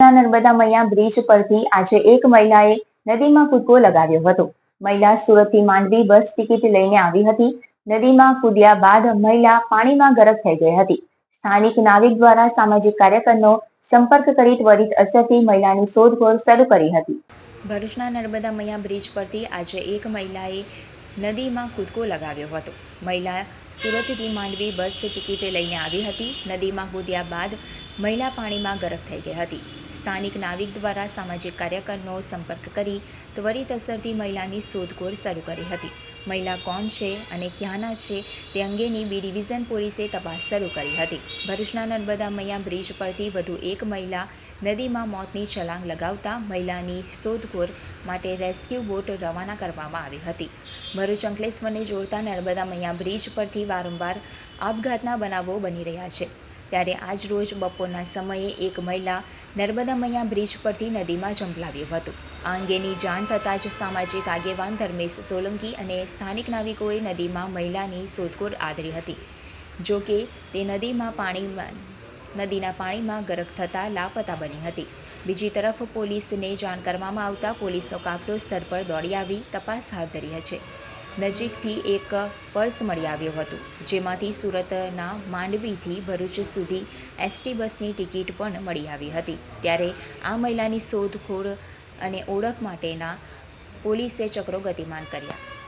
નર્મદા મૈયા bridge પરથી આજે એક મહિલાએ નદીમાં કૂદકો લગાવ્યો હતો. મહિલા સુરતથી માંડવી બસ ટિકિટ લઈને આવી હતી. નદીમાં કૂદ્યા બાદ મહિલા પાણીમાં ગરક થઈ ગઈ હતી. સ્થાનિક નાવિક દ્વારા સામાજિક કાર્યકરનો સંપર્ક કરી ત્વરિત અસરથી મહિલાની શોધખોળ શરૂ કરી હતી. ભરૂચના નર્મદા મૈયા બ્રિજ પરથી આજે એક મહિલાએ નદીમાં કૂદકો લગાવ્યો હતો. મહિલા સુરતથી માંડવી બસ ટિકિટ લઈને આવી હતી. નદીમાં કૂદ્યા બાદ મહિલા પાણીમાં ગરક થઈ ગઈ હતી. સ્થાનિક નાવિક દ્વારા સામાજિક કાર્યકરનો સંપર્ક કરી ત્વરિત અસરથી મહિલાની શોધખોળ શરૂ કરી હતી. મહિલા કોણ છે અને ક્યાંના છે તે અંગેની બી ડિવિઝન પોલીસે તપાસ શરૂ કરી હતી. ભરૂચના નર્મદા મૈયા બ્રિજ પરથી વધુ એક મહિલા નદીમાં મોતની છલાંગ લગાવતા મહિલાની શોધખોળ માટે રેસ્ક્યુ બોટ રવાના કરવામાં આવી હતી. ભરૂચ અંકલેશ્વરને જોડતા નર્મદા મૈયા બ્રિજ પરથી વારંવાર આપઘાતના બનાવો બની રહ્યા છે. ત્યારે આજ રોજ બપોરના સમયે એક મહિલા નર્મદા મૈયા બ્રિજ પરથી નદીમાં ઝંપલાવ્યું હતું. આ અંગેની જાણ થતાં જ સામાજિક આગેવાન ધર્મેશ સોલંકી અને સ્થાનિક નાવિકોએ નદીમાં મહિલાની શોધખોળ આદરી હતી. જો કે, તે નદીમાં પાણીમાં, નદીના પાણીમાં ગરક થતાં લાપતા બની હતી. બીજી તરફ પોલીસને જાણ કરવામાં આવતા પોલીસનો કાફલો સ્થળ પર દોડી આવી તપાસ હાથ ધરી છે. નજીકથી એક પર્સ મળી આવ્યું હતું, જેમાંથી સુરતના માંડવીથી ભરૂચ સુધી એસટી બસની ટિકિટ પણ મળી આવી હતી. ત્યારે આ મહિલાની શોધખોળ અને ઓળખ માટેના પોલીસે ચક્રો ગતિમાન કર્યા.